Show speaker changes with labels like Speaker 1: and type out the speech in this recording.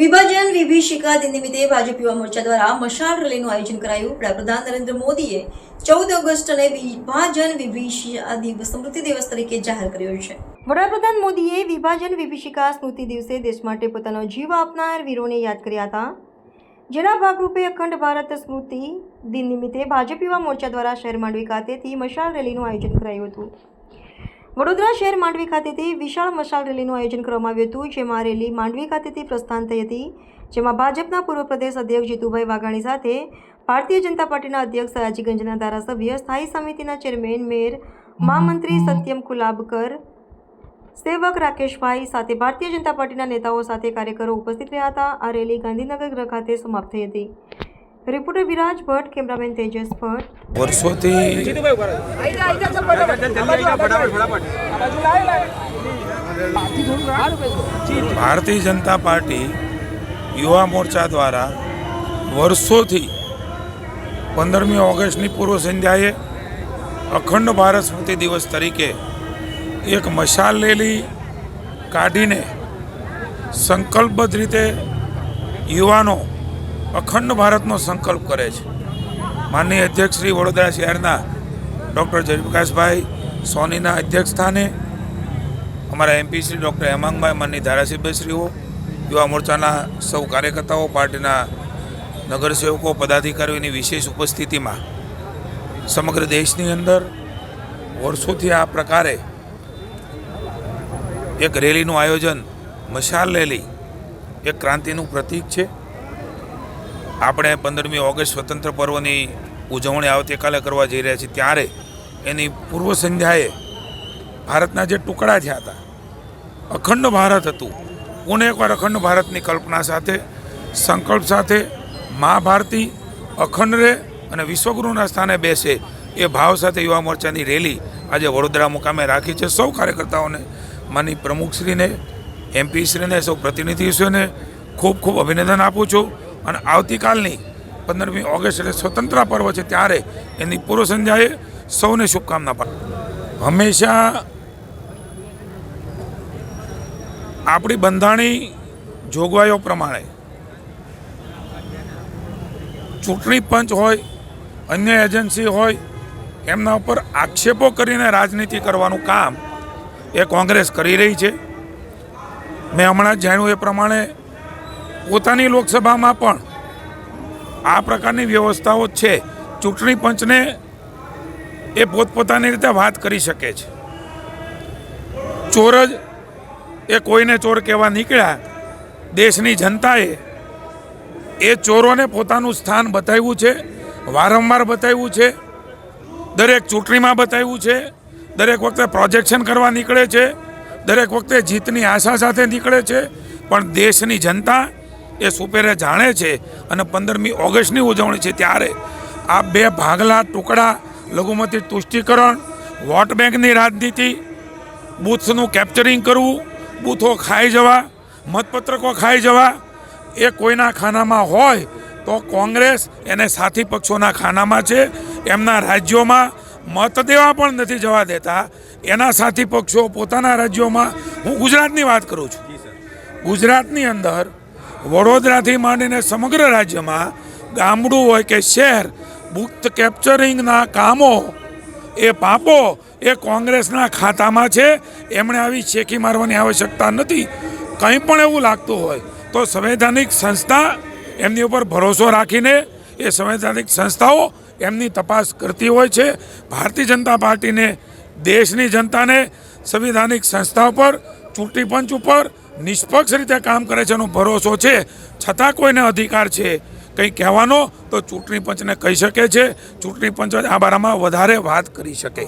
Speaker 1: વિભીષિકા દિન નિમિત્તે ભાજપ યુવા મોરચા દ્વારા મશાલ રેલીનું આયોજન કરાયું. વડાપ્રધાન નરેન્દ્ર મોદીએ ચૌદ ઓગસ્ટને વિભાજન વિભીષિકા દિવસ સ્મૃતિ દિવસ તરીકે જાહેર કર્યો છે. વડાપ્રધાન મોદીએ વિભાજન વિભીષિકા સ્મૃતિ દિવસે દેશ માટે પોતાનો જીવ આપનાર વીરોને યાદ કર્યા હતા. જેના ભાગરૂપે અખંડ ભારત સ્મૃતિ દિન નિમિત્તે ભાજપ યુવા મોરચા દ્વારા શહેર માંડવી ખાતેથી મશાલ રેલીનું આયોજન કરાયું હતું. વડોદરા શહેર માંડવી ખાતેથી વિશાળ મશાલ રેલીનું આયોજન કરવામાં આવ્યું હતું, જેમાં રેલી માંડવી ખાતેથી પ્રસ્થાન થઈ હતી, જેમાં ભાજપના પૂર્વ પ્રદેશ અધ્યક્ષ જીતુભાઈ વાઘાણી સાથે ભારતીય જનતા પાર્ટીના અધ્યક્ષ સયાજીગંજના ધારાસભ્ય, સ્થાયી સમિતિના ચેરમેન, મેયર, મહામંત્રી સત્યમ કુલાબકર, સેવક રાકેશભાઈ સાથે ભારતીય જનતા પાર્ટીના નેતાઓ સાથે કાર્યકરો ઉપસ્થિત રહ્યા હતા. આ રેલી ગાંધીનગર ગૃહ ખાતે સમાપ્ત થઈ હતી. Reporter Viraj Bhatt, cameraman Tejas Bhatt.
Speaker 2: વર્ષોથી ભારતીય જનતા પાર્ટી યુવા મોરચા દ્વારા વર્ષોથી પંદરમી ઓગસ્ટની પૂર્વ સંધ્યાએ અખંડ ભારત સ્મૃતિ દિવસ તરીકે એક મશાલ રેલી કાઢીને સંકલ્પબદ્ધ રીતે યુવાનો અખંડ ભારતનો સંકલ્પ કરે છે. માનનીય અધ્યક્ષ શ્રી વડોદરા શહેરના ડૉક્ટર જયપ્રકાશભાઈ સોનીના અધ્યક્ષ સ્થાને અમારા એમપી શ્રી ડૉક્ટર હેમાંગભાઈ માનની ધારાસભ્યશ્રીઓ, યુવા મોરચાના સૌ કાર્યકર્તાઓ, પાર્ટીના નગરસેવકો પદાધિકારીઓની વિશેષ ઉપસ્થિતિમાં સમગ્ર દેશની અંદર વર્ષોથી આ પ્રકારે એક રેલીનું આયોજન, મશાલ રેલી, એક ક્રાંતિનું પ્રતીક છે. આપણે પંદરમી ઓગસ્ટ સ્વતંત્ર પર્વની ઉજવણી આવતીકાલે કરવા જઈ રહ્યા છીએ. ત્યારે એની પૂર્વ સંધ્યાએ ભારતના જે ટુકડા થયા હતા, અખંડ ભારત હતું, પુણે એકવાર અખંડ ભારતની કલ્પના સાથે, સંકલ્પ સાથે મા ભારતી અખંડ રહે અને વિશ્વગુરુના સ્થાને બેસે એ ભાવ સાથે યુવા મોરચાની રેલી આજે વડોદરા મુકામે રાખી છે. સૌ કાર્યકર્તાઓને માની પ્રમુખશ્રીને, એમપીશ્રીને, સૌ પ્રતિનિધિશ્રીને ખૂબ ખૂબ અભિનંદન આપું છું. અને આવતીકાલની પંદરમી ઓગસ્ટ એટલે સ્વતંત્ર પર્વ છે ત્યારે એની પૂર્વ સંધ્યાએ સૌને શુભકામના પાઠવું હંમેશા આપણી બંધાણી જોગવાઈઓ પ્રમાણે ચૂંટણી પંચ હોય, અન્ય એજન્સી હોય, એમના ઉપર આક્ષેપો કરીને રાજનીતિ કરવાનું કામ એ કોંગ્રેસ કરી રહી છે. મેં હમણાં જાણ્યું એ પ્રમાણે પોતાની લોકસભામાં પણ આ પ્રકારની વ્યવસ્થાઓ છે. ચૂંટણી પંચને એ પોતપોતાની રીતે વાત કરી શકે છે. ચોર જ એ કોઈને ચોર કહેવા નીકળ્યા, દેશની જનતાએ એ ચોરોને પોતાનું સ્થાન બતાવ્યું છે, વારંવાર બતાવ્યું છે, દરેક ચૂંટણીમાં બતાવ્યું છે, દરેક વખતે પ્રોજેક્શન કરવા નીકળે છે, દરેક વખતે જીતની આશા સાથે નીકળે છે, પણ દેશની જનતા એ સુપેરે જાણે છે અને પંદરમી ઓગસ્ટની ઉજવણી છે ત્યારે આ બે ભાગલા ટુકડા લઘુમતી તુષ્ટિકરણ વોટ બેંકની રાજનીતિ બૂથ્સનું કેપ્ચરિંગ કરવું બૂથો ખાઈ જવા મતપત્રકો ખાઈ જવા એ કોઈના ખાનામાં હોય તો કોંગ્રેસ એને સાથી પક્ષોના ખાનામાં છે. એમના રાજ્યોમાં મત દેવા પણ નથી જવા દેતા. એના સાથી પક્ષો પોતાના રાજ્યોમાં. હું ગુજરાતની વાત કરું છું. ગુજરાતની અંદર વડોદરાથી માંડીને સમગ્ર રાજ્યમાં ગામડું હોય કે શહેર બુક કેપ્ચરિંગના કામો, એ પાપો એ કોંગ્રેસના ખાતામાં છે. એમણે આવી શેખી મારવાની આવશ્યકતા નથી. કંઈ પણ એવું લાગતું હોય તો સંવૈધાનિક સંસ્થા એમની ઉપર ભરોસો રાખીને એ સંવૈધાનિક સંસ્થાઓ એમની તપાસ કરતી હોય છે. ભારતીય જનતા પાર્ટીને, દેશની જનતાને સંવિધાનિક સંસ્થા પર ચૂંટણી પંચ ઉપર નિષ્પક્ષ રીતે કામ કરે છે એનો ભરોસો છે. છતાં કોઈને અધિકાર છે. કંઈ કહેવાનો તો ચૂંટણી પંચને કહી શકે છે. ચૂંટણી પંચ આ બારામાં વધારે વાત કરી શકે.